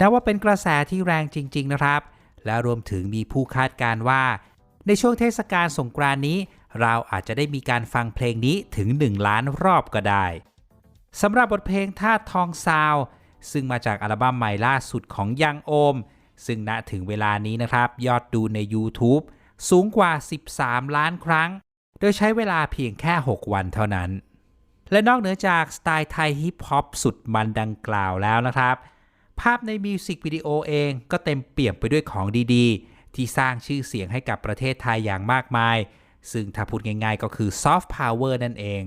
นับว่าเป็นกระแสที่แรงจริง ๆ นะครับ และรวมถึงมีผู้คาดการ์ว่า ในช่วงเทศกาลสงกรานนี้ เราอาจจะได้มีการฟังเพลงนี้ถึง 1 ล้านรอบก็ได้สำหรับบทเพลงท่าทองซาว ซึ่งมาจากอัลบั้มใหม่ล่าสุดของยังโอม ซึ่งณถึงเวลานี้นะครับ ยอดดูใน YouTube สูงกว่า 13 ล้านครั้ง โดยใช้เวลาเพียงแค่ 6 วันเท่านั้น และนอกเหนือจากสไตล์ไทยฮิปฮอปสุดมันดังกล่าวแล้วนะครับ ภาพในมิวสิกวิดีโอเองก็เต็มเปี่ยมไปด้วยของดีๆ ที่สร้างชื่อเสียงให้กับประเทศไทยอย่างมากมาย ซึ่งถ้าพูดง่ายๆ ก็คือซอฟต์พาวเวอร์นั่นเอง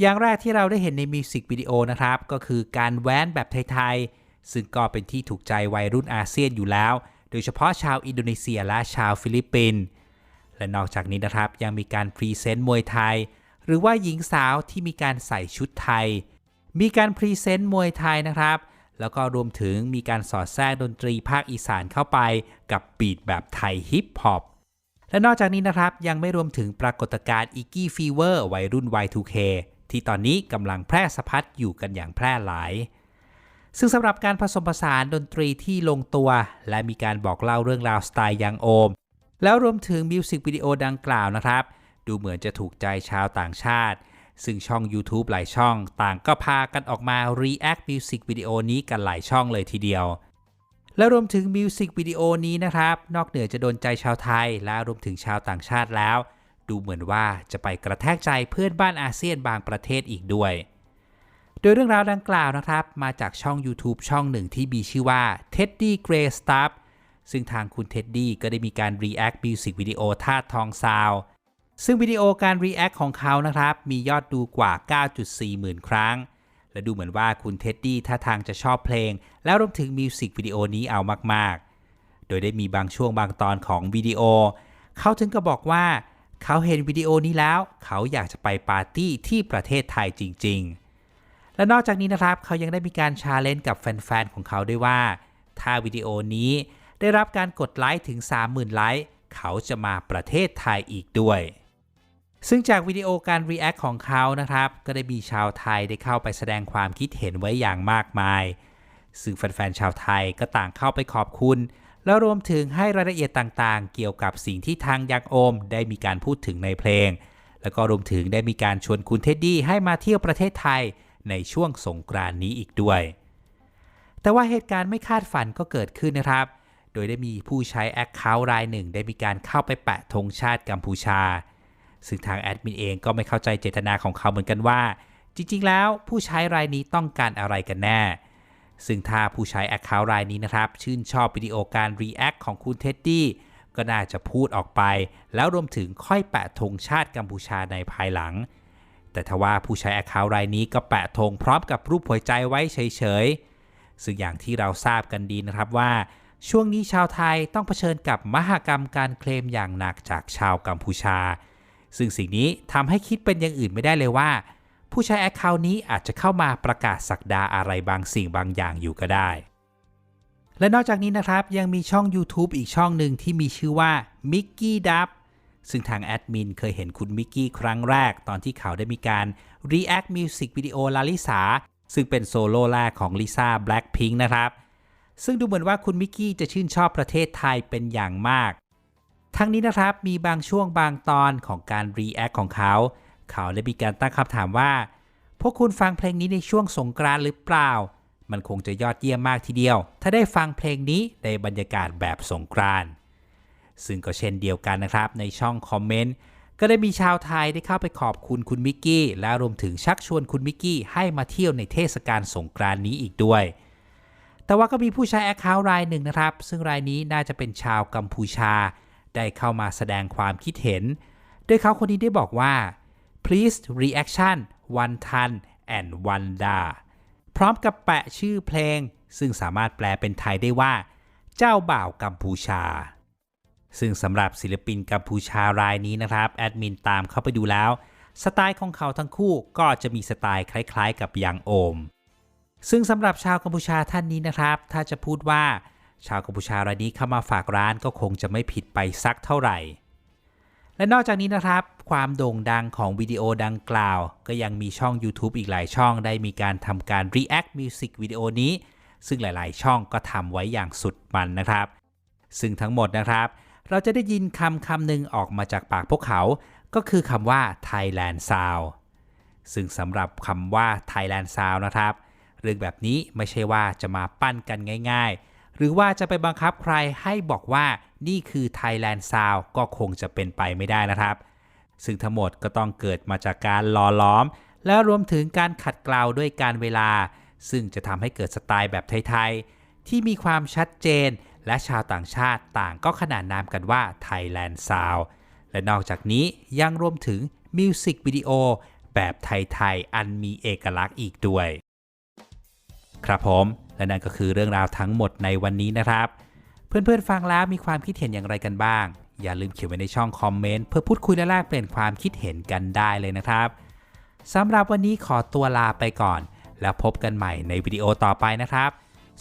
อย่างแรกที่เราได้เห็นในมิวสิกวิดีโอนะครับ ก็คือการแว้นแบบไทยๆ ซึ่งก็เป็นที่ถูกใจวัยรุ่นอาเซียนอยู่แล้ว โดยเฉพาะชาวอินโดนีเซียและชาวฟิลิปปินส์และนอกจากนี้นะครับยังมีการพรีเซนต์มวยไทย หรือว่าหญิงสาวที่มีการใส่ชุดไทย มีการพรีเซนต์มวยไทยนะครับ แล้วก็รวมถึงมีการสอดแทรกดนตรีภาคอีสานเข้าไปกับบีทแบบไทยฮิปฮอปและนอกจากนี้นะครับ ยังไม่รวมถึงปรากฏการณ์อีกี้ฟีเวอร์วัยรุ่น Y2K ที่ตอนนี้กำลังแพร่สะพัดอยู่กันอย่างแพร่หลาย ซึ่งสำหรับการผสมผสานดนตรีที่ลงตัว และมีการบอกเล่าเรื่องราวสไตล์ยังโอม แล้วรวมถึงมิวสิกวิดีโอดังกล่าวนะครับ ดูเหมือนจะถูกใจชาวต่างชาติ ซึ่งช่อง YouTube หลายช่อง ต่างก็พากันออกมา React Music วิดีโอนี้กันหลายช่องเลยทีเดียว และรวมถึงมิวสิกวิดีโอนี้นะครับ นอกเหนือจะโดนใจชาวไทย และรวมถึงชาวต่างชาติแล้ว ดูเหมือนว่าจะไปกระแทกใจเพื่อนบ้านอาเซียนบางประเทศอีกด้วย โดยเรื่องราวดังกล่าวนะครับ มาจากช่อง YouTube ช่องหนึ่งที่มีชื่อว่า Teddy Gray Stuff ซึ่งทางคุณเท็ดดี้ก็ได้มีการ react music วิดีโอท่าทองซาว ซึ่งวิดีโอการ react ของเขานะครับ มียอดดูกว่า 9.4 หมื่นครั้ง และดูเหมือนว่าคุณเท็ดดี้ท่าทางจะชอบเพลง แล้วรวมถึงมิวสิกวิดีโอนี้เอามาก ๆ โดยได้มีบางช่วงบางตอนของวิดีโอ เขาถึงก็บอกว่า เขาเห็นวิดีโอนี้แล้ว เขาอยากจะไปปาร์ตี้ที่ประเทศไทยจริง ๆ และนอกจากนี้นะครับ เขายังได้มีการชาเลนจ์กับแฟน ๆ ของเขาด้วยว่า ถ้าวิดีโอนี้ได้รับการกดไลค์ถึง 30,000 ไลค์ เขาจะมาประเทศไทยอีกด้วย ซึ่งจากวิดีโอการ react ของเขานะครับ ก็ได้มีชาวไทยได้เข้าไปแสดงความคิดเห็นไว้อย่างมากมาย ซึ่งแฟนๆชาวไทยก็ต่างเข้าไปขอบคุณ แล้วรวมถึงให้รายละเอียดต่างๆ เกี่ยวกับสิ่งที่ทางยังโอม ได้มีการพูดถึงในเพลง แล้วก็รวมถึงได้มีการชวนคุณเท็ดดี้ให้มาเที่ยวประเทศไทยในช่วงสงกรานนี้อีกด้วย แต่ว่าเหตุการณ์ไม่คาดฝันก็เกิดขึ้นนะครับ โดยได้มีผู้ใช้แอคเคาท์รายหนึ่ง ได้มีการเข้าไปแปะธงชาติกัมพูชา ซึ่งทางแอดมินเองก็ไม่เข้าใจเจตนาของเขาเหมือนกันว่า จริง ๆ แล้วผู้ใช้รายนี้ต้องการอะไรกันแน่ ซึ่งถ้าผู้ใช้แอคเคาท์รายนี้นะครับ ชื่นชอบวิดีโอการ React ของคุณเท็ดดี้ก็น่าจะพูดออกไป แล้วรวมถึงค่อยแปะธงชาติกัมพูชาในภายหลัง แต่ทว่าผู้ใช้แอคเคาท์รายนี้ก็แปะธงพร้อมกับรูปหัวใจไว้เฉยๆ ซึ่งอย่างที่เราทราบกันดีนะครับว่า ช่วงนี้ชาวไทยต้องเผชิญกับมหากรรมการเคลมอย่างหนักจากชาวกัมพูชา ซึ่งสิ่งนี้ทำให้คิดเป็นอย่างอื่นไม่ได้เลยว่า ผู้ใช้แอคเคาท์นี้อาจจะเข้ามาประกาศสักดาอะไรบางสิ่งบางอย่างอยู่ก็ได้ และนอกจากนี้นะครับยังมีช่อง YouTube อีกช่องหนึ่งที่มีชื่อว่า Mickey Dub ซึ่งทางแอดมินเคยเห็นคุณมิกกี้ครั้งแรก ตอนที่เขาได้มีการ React Music วิดีโอลาลิสาซึ่งเป็นโซโล่แรกของลิซ่า Blackpink นะครับ ซึ่งดูเหมือนว่าคุณมิกกี้จะชื่นชอบประเทศไทยเป็นอย่างมาก ทั้งนี้นะครับมีบางช่วงบางตอนของการ React ของเขา เขาได้มีการตั้งคำถามว่า พวกคุณฟังเพลงนี้ในช่วงสงกรานต์หรือเปล่า มันคงจะยอดเยี่ยมมากทีเดียว ถ้าได้ฟังเพลงนี้ในบรรยากาศแบบสงกรานต์ซึ่งก็เช่นเดียวกันนะครับ ในช่องคอมเมนต์ก็ได้มีชาวไทยได้เข้าไปขอบคุณคุณมิกกี้ และรวมถึงชักชวนคุณมิกกี้ให้มาเที่ยวในเทศกาลสงกรานต์นี้อีกด้วย แต่ว่าก็มีผู้ใช้แอคเคาท์รายหนึ่งนะครับ ซึ่งรายนี้น่าจะเป็นชาวกัมพูชา ได้เข้ามาแสดงความคิดเห็น โดยเขาคนนี้ได้บอกว่า please reaction one ton and one da พร้อมกับแปะชื่อเพลง ซึ่งสามารถแปลเป็นไทยได้ว่า เจ้าบ่าวกัมพูชา ซึ่งสำหรับศิลปินกัมพูชารายนี้นะครับ แอดมินตามเข้าไปดูแล้ว สไตล์ของเขาทั้งคู่ก็จะมีสไตล์คล้ายๆ กับยังโอม ซึ่งสำหรับชาวกัมพูชาท่านนี้นะครับ ถ้าจะพูดว่า ชาวกัมพูชารายนี้เข้ามาฝากร้านก็คงจะไม่ผิดไปสักเท่าไหร่ และนอกจากนี้นะครับ ความโด่งดังของวิดีโอดังกล่าว ก็ยังมีช่อง YouTube อีกหลายช่องได้มีการทำการ React Music วิดีโอนี้ ซึ่งหลาย ๆ ช่องก็ทำไว้อย่างสุดมันนะครับ ซึ่งทั้งหมดนะครับ เราจะได้ยินคำคำหนึ่งออกมาจากปากพวกเขา ก็คือคำว่า Thailand Sound ซึ่งสำหรับคำว่า Thailand Sound นะครับ เรื่องแบบนี้ไม่ใช่ว่าจะมาปั้นกันง่าย ๆ หรือว่าจะไปบังคับใครให้บอกว่านี่คือ Thailand Sound ก็คงจะเป็นไปไม่ได้นะครับ ซึ่งทั้งหมดก็ต้องเกิดมาจากการหล่อล้อม และรวมถึงการขัดเกลาด้วยการเวลา ซึ่งจะทำให้เกิดสไตล์แบบไทยๆ ที่มีความชัดเจน และชาวต่างชาติต่างก็ขนานนามกันว่า Thailand Sound และนอกจากนี้ยังรวมถึงมิวสิกวิดีโอแบบไทยๆ อันมีเอกลักษณ์อีกด้วย ครับผม และนั่นก็คือเรื่องราวทั้งหมดในวันนี้นะครับ เพื่อนๆฟังแล้วมีความคิดเห็นอย่างไรกันบ้าง อย่าลืมเขียนไว้ในช่องคอมเมนต์เพื่อพูดคุยและแลกเปลี่ยนความคิดเห็นกันได้เลยนะครับสำหรับวันนี้ขอตัวลาไปก่อน แล้วพบกันใหม่ในวิดีโอต่อไปนะครับ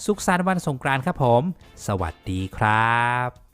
สุขสันต์วันสงกรานต์ครับผม สวัสดีครับ